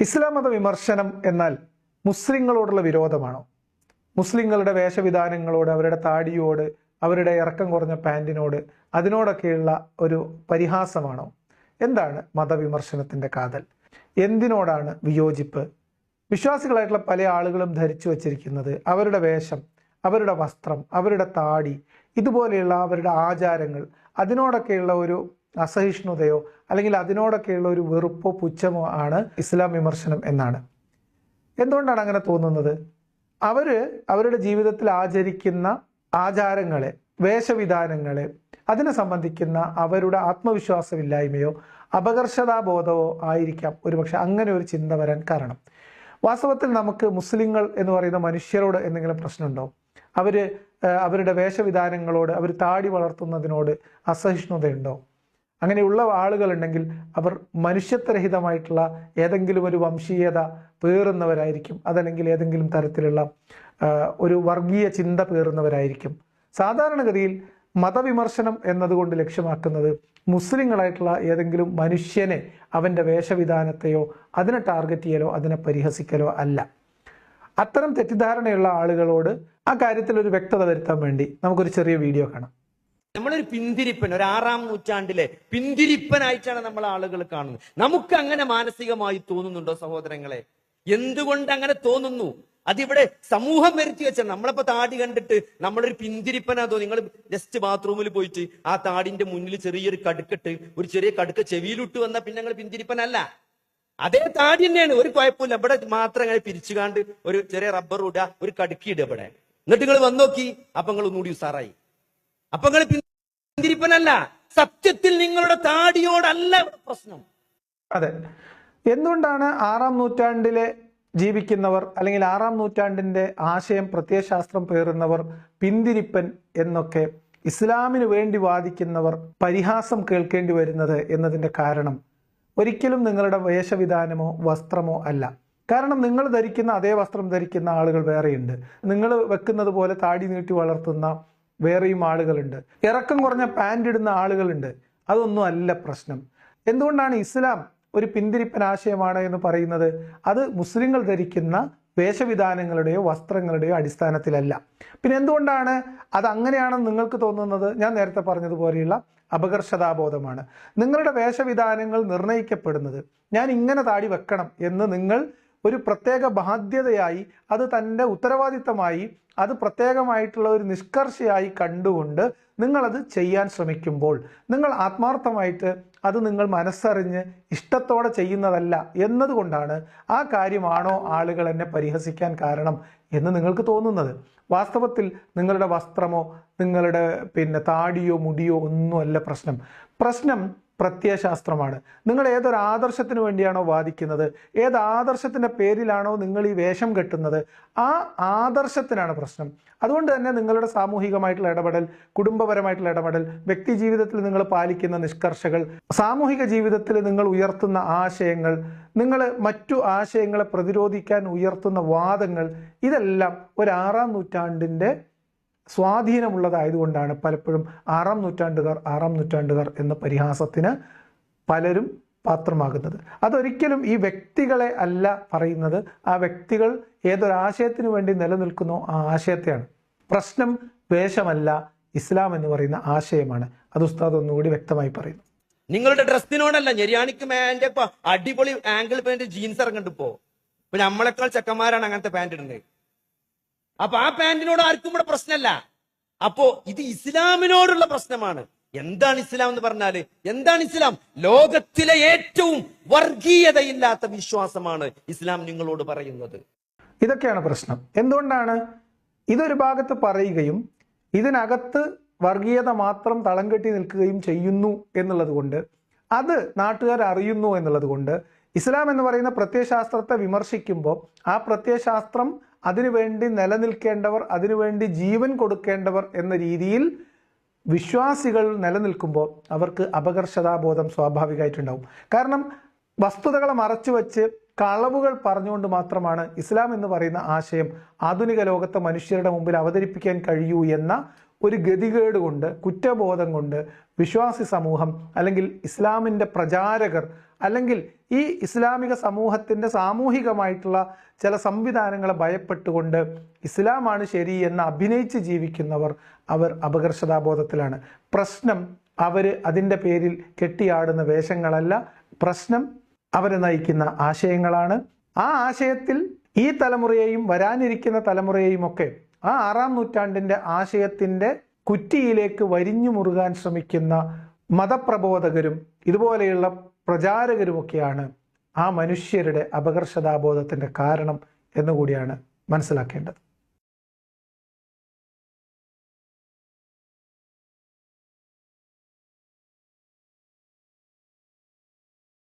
ഇസ്ലാം മത വിമർശനം എന്നാൽ മുസ്ലിങ്ങളോടുള്ള വിരോധമാണോ? മുസ്ലിങ്ങളുടെ വേഷവിധാനങ്ങളോട് അവരുടെ താടിയോട് അവരുടെ ഇറക്കം കുറഞ്ഞ പാന്റിനോട് അതിനോടൊക്കെയുള്ള ഒരു പരിഹാസമാണോ? എന്താണ് മതവിമർശനത്തിന്റെ കാതൽ? എന്തിനോടാണ് വിയോജിപ്പ്? വിശ്വാസികളായിട്ടുള്ള പല ആളുകളും ധരിച്ചു വച്ചിരിക്കുന്നത് അവരുടെ വേഷം അവരുടെ വസ്ത്രം അവരുടെ താടി ഇതുപോലെയുള്ള അവരുടെ ആചാരങ്ങൾ അതിനോടൊക്കെയുള്ള ഒരു അസഹിഷ്ണുതയോ അല്ലെങ്കിൽ അതിനോടൊക്കെയുള്ള ഒരു വെറുപ്പോ പുച്ഛമോ ആണ് ഇസ്ലാം വിമർശനം എന്നാണ്. എന്തുകൊണ്ടാണ് അങ്ങനെ തോന്നുന്നത്? അവർ അവരുടെ ജീവിതത്തിൽ ആചരിക്കുന്ന ആചാരങ്ങളെ വേഷവിധാനങ്ങളെ അതിനെ സംബന്ധിക്കുന്ന അവരുടെ ആത്മവിശ്വാസമില്ലായ്മയോ അപകർഷതാബോധമോ ആയിരിക്കാം ഒരുപക്ഷെ അങ്ങനെ ഒരു ചിന്ത വരാൻ കാരണം. വാസ്തവത്തിൽ നമുക്ക് മുസ്ലിങ്ങൾ എന്ന് പറയുന്ന മനുഷ്യരോട് എന്തെങ്കിലും പ്രശ്നമുണ്ടോ? അവർ അവരുടെ വേഷവിധാനങ്ങളോട് അവർ താടി വളർത്തുന്നതിനോട് അസഹിഷ്ണുതയുണ്ടോ? അങ്ങനെയുള്ള ആളുകളുണ്ടെങ്കിൽ അവർ മനുഷ്യത്വരഹിതമായിട്ടുള്ള ഏതെങ്കിലും ഒരു വംശീയത പേറുന്നവരായിരിക്കും. അതല്ലെങ്കിൽ ഏതെങ്കിലും തരത്തിലുള്ള ഒരു വർഗീയ ചിന്ത പേറുന്നവരായിരിക്കും. സാധാരണഗതിയിൽ മതവിമർശനം എന്നതുകൊണ്ട് ലക്ഷ്യമാക്കുന്നത് മുസ്ലിങ്ങളായിട്ടുള്ള ഏതെങ്കിലും മനുഷ്യനെ അവന്റെ വേഷവിധാനത്തെയോ അതിനെ ടാർഗറ്റ് ചെയ്യലോ അതിനെ പരിഹസിക്കലോ അല്ല. അത്തരം തെറ്റിദ്ധാരണയുള്ള ആളുകളോട് ആ കാര്യത്തിൽ ഒരു വ്യക്തത വരുത്താൻ വേണ്ടി നമുക്കൊരു ചെറിയ വീഡിയോ കാണാം. നമ്മളൊരു പിന്തിരിപ്പൻ ഒരു ആറാം നൂറ്റാണ്ടിലെ പിന്തിരിപ്പനായിട്ടാണ് നമ്മൾ ആളുകൾ കാണുന്നത്. നമുക്ക് അങ്ങനെ മാനസികമായി തോന്നുന്നുണ്ടോ സഹോദരങ്ങളെ? എന്തുകൊണ്ട് അങ്ങനെ തോന്നുന്നു? അതിവിടെ സമൂഹം വരുത്തി വെച്ച നമ്മളിപ്പോ താടി കണ്ടിട്ട് നമ്മളൊരു പിന്തിരിപ്പനാ തോന്നി നിങ്ങൾ ജസ്റ്റ് ബാത്റൂമിൽ പോയിട്ട് ആ താടിന്റെ മുന്നിൽ ചെറിയൊരു കടുക്കിട്ട് ഒരു ചെറിയ കടുക്ക ചെവിയിലിട്ട് വന്നാൽ പിന്നെ നിങ്ങൾ പിന്തിരിപ്പനല്ല. അതേ താടി തന്നെയാണ്. ഒരു കുഴപ്പമില്ല. ഇവിടെ മാത്രം അങ്ങനെ പിരിച്ചുകാണ്ട് ഒരു ചെറിയ റബ്ബർ ഇടുക ഒരു കടുക്കി ഇവിടെ. എന്നിട്ട് നിങ്ങൾ വന്നോക്കി. അപ്പൊ നിങ്ങൾ ഒന്നുകൂടി ഉസാറായി അപ്പൊ നിങ്ങൾ പിന്തിരിപ്പനല്ല സത്യത്തിൽ നിങ്ങളുടെ താടിയോടല്ല പ്രശ്നം. അതെ. എന്തുകൊണ്ടാണ് ആറാം നൂറ്റാണ്ടിലെ ജീവിക്കുന്നവർ അല്ലെങ്കിൽ ആറാം നൂറ്റാണ്ടിന്റെ ആശയം പ്രത്യയശാസ്ത്രം പേറുന്നവർ പിന്തിരിപ്പൻ എന്നൊക്കെ ഇസ്ലാമിന് വേണ്ടി വാദിക്കുന്നവർ പരിഹാസം കേൾക്കേണ്ടി വരുന്നത് എന്നതിന്റെ കാരണം ഒരിക്കലും നിങ്ങളുടെ വേഷവിധാനമോ വസ്ത്രമോ അല്ല. കാരണം നിങ്ങൾ ധരിക്കുന്ന അതേ വസ്ത്രം ധരിക്കുന്ന ആളുകൾ വേറെയുണ്ട്. നിങ്ങൾ വെക്കുന്നത് പോലെ താടി നീട്ടി വളർത്തുന്ന വേറെയും ആളുകളുണ്ട്. ഇറക്കം കുറഞ്ഞ പാന്റ് ഇടുന്ന ആളുകളുണ്ട്. അതൊന്നും അല്ല പ്രശ്നം. എന്തുകൊണ്ടാണ് ഇസ്ലാം ഒരു പിന്തിരിപ്പൻ ആശയമാണ് എന്ന് പറയുന്നത്? അത് മുസ്ലിങ്ങൾ ധരിക്കുന്ന വേഷവിധാനങ്ങളുടെയോ വസ്ത്രങ്ങളുടെയോ അടിസ്ഥാനത്തിലല്ല. പിന്നെ എന്തുകൊണ്ടാണ് അത് അങ്ങനെയാണെന്ന് നിങ്ങൾക്ക് തോന്നുന്നത്? ഞാൻ നേരത്തെ പറഞ്ഞതുപോലെയുള്ള അപകർഷതാബോധമാണ്. നിങ്ങളുടെ വേഷവിധാനങ്ങൾ നിർണയിക്കപ്പെടുന്നത് ഞാൻ ഇങ്ങനെ താടി വെക്കണം എന്ന് നിങ്ങൾ ഒരു പ്രത്യേക ബാധ്യതയായി അത് തന്റെ ഉത്തരവാദിത്തമായി അത് പ്രത്യേകമായിട്ടുള്ള ഒരു നിഷ്കർഷയായി കണ്ടുകൊണ്ട് നിങ്ങളത് ചെയ്യാൻ ശ്രമിക്കുമ്പോൾ നിങ്ങൾ ആത്മാർത്ഥമായിട്ട് അത് നിങ്ങൾ മനസ്സറിഞ്ഞ് ഇഷ്ടത്തോടെ ചെയ്യുന്നതല്ല എന്നതുകൊണ്ടാണ് ആ കാര്യമാണോ ആളുകൾ എന്നെ പരിഹസിക്കാൻ കാരണം എന്ന് നിങ്ങൾക്ക് തോന്നുന്നത്. വാസ്തവത്തിൽ നിങ്ങളുടെ വസ്ത്രമോ നിങ്ങളുടെ പിന്നെ താടിയോ മുടിയോ ഒന്നുമല്ല പ്രശ്നം. പ്രശ്നം പ്രത്യയശാസ്ത്രമാണ്. നിങ്ങൾ ഏതൊരു ആദർശത്തിന് വേണ്ടിയാണോ വാദിക്കുന്നത്? ഏത് ആദർശത്തിന്റെ പേരിലാണോ നിങ്ങൾ ഈ വേഷം കെട്ടുന്നത്? ആ ആദർശത്തിനാണ് പ്രശ്നം. അതുകൊണ്ട് തന്നെ നിങ്ങളുടെ സാമൂഹികമായിട്ടുള്ള ഇടപെടൽ കുടുംബപരമായിട്ടുള്ള ഇടപെടൽ വ്യക്തി ജീവിതത്തിൽ നിങ്ങൾ പാലിക്കുന്ന നിഷ്കർഷകൾ സാമൂഹിക ജീവിതത്തിൽ നിങ്ങൾ ഉയർത്തുന്ന ആശയങ്ങൾ നിങ്ങൾ മറ്റു ആശയങ്ങളെ പ്രതിരോധിക്കാൻ ഉയർത്തുന്ന വാദങ്ങൾ ഇതെല്ലാം ഒരു ആറാം നൂറ്റാണ്ടിന്റെ സ്വാധീനമുള്ളതായതുകൊണ്ടാണ് പലപ്പോഴും ആറാം നൂറ്റാണ്ടുകാർ ആറാം നൂറ്റാണ്ടുകാർ എന്ന പരിഹാസത്തിന് പലരും പാത്രമാകുന്നത്. അതൊരിക്കലും ഈ വ്യക്തികളെ അല്ല പറയുന്നത്. ആ വ്യക്തികൾ ഏതൊരാശയത്തിന് വേണ്ടി നിലനിൽക്കുന്നോ ആ ആശയത്തെയാണ്. പ്രശ്നം വേഷമല്ല ഇസ്ലാം എന്ന് പറയുന്ന ആശയമാണ്. അത് ഉസ്താദ് ഒന്നുകൂടി വ്യക്തമായി പറയുന്നു. നിങ്ങളുടെ ഡ്രസ്സിനോടല്ല ഞെരിയാണിക്ക് മാന്റെ അടിപൊളി ആംഗിൾ പാന്റ് ജീൻസ് ഇറങ്ങുന്നുണ്ട് ഇപ്പോ. ഇപ്പൊ നമ്മളെക്കാൾ ചെക്കന്മാരാണ് അങ്ങനത്തെ പാന്റ് ഇടുന്നത്. അപ്പൊ ആ പാന്റിനോട് ആർക്കും ഇവിടെ പ്രശ്നമല്ല. അപ്പോ ഇത് ഇസ്ലാമിനോടുള്ള പ്രശ്നമാണ്. എന്താണ് ഇസ്ലാം എന്ന് പറഞ്ഞാൽ? എന്താണ് ഇസ്ലാം? ലോകത്തിലെ ഏറ്റവും വർഗീയതയില്ലാത്ത വിശ്വാസമാണ് ഇസ്ലാം നിങ്ങളോട് പറയുന്നത്. ഇതൊക്കെയാണ് പ്രശ്നം. എന്തുകൊണ്ടാണ്? ഇതൊരു ഭാഗത്ത് പറയുകയും ഇതിനകത്ത് വർഗീയത മാത്രം തളം കെട്ടി നിൽക്കുകയും ചെയ്യുന്നു എന്നുള്ളത് കൊണ്ട് അത് നാട്ടുകാർ അറിയുന്നു എന്നുള്ളത് കൊണ്ട് ഇസ്ലാം എന്ന് പറയുന്ന പ്രത്യയശാസ്ത്രത്തെ വിമർശിക്കുമ്പോൾ ആ പ്രത്യയശാസ്ത്രം അതിനുവേണ്ടി നിലനിൽക്കേണ്ടവർ അതിനുവേണ്ടി ജീവൻ കൊടുക്കേണ്ടവർ എന്ന രീതിയിൽ വിശ്വാസികൾ നിലനിൽക്കുമ്പോൾ അവർക്ക് അപകർഷതാബോധം സ്വാഭാവികമായിട്ടുണ്ടാവും. കാരണം വസ്തുതകളെ മറച്ചു വച്ച് കളവുകൾ പറഞ്ഞുകൊണ്ട് മാത്രമാണ് ഇസ്ലാം എന്ന് പറയുന്ന ആശയം ആധുനിക ലോകത്തെ മനുഷ്യരുടെ മുമ്പിൽ അവതരിപ്പിക്കാൻ കഴിയൂ എന്ന ഒരു ഗതികേട് കൊണ്ട് കുറ്റബോധം കൊണ്ട് വിശ്വാസി സമൂഹം അല്ലെങ്കിൽ ഇസ്ലാമിന്റെ പ്രചാരകർ അല്ലെങ്കിൽ ഈ ഇസ്ലാമിക സമൂഹത്തിന്റെ സാമൂഹികമായിട്ടുള്ള ചില സംവിധാനങ്ങളെ ഭയപ്പെട്ടുകൊണ്ട് ഇസ്ലാമാണ് ശരി എന്ന് അഭിനയിച്ച് ജീവിക്കുന്നവർ അവർ അപകർഷതാബോധത്തിലാണ്. പ്രശ്നം അവർ അതിന്റെ പേരിൽ കെട്ടിയാടുന്ന വേഷങ്ങളല്ല പ്രശ്നം അവരെ നയിക്കുന്ന ആശയങ്ങളാണ്. ആ ആശയത്തിൽ ഈ തലമുറയെയും വരാനിരിക്കുന്ന തലമുറയെയും ഒക്കെ ആ ആറാം നൂറ്റാണ്ടിന്റെ ആശയത്തിന്റെ കുറ്റിയിലേക്ക് വരിഞ്ഞു മുറുകാൻ ശ്രമിക്കുന്ന മതപ്രബോധകരും ഇതുപോലെയുള്ള പ്രചാരകരുമൊക്കെയാണ് ആ മനുഷ്യരുടെ അപകർഷതാബോധത്തിന്റെ കാരണം എന്നുകൂടിയാണ് മനസ്സിലാക്കേണ്ടത്.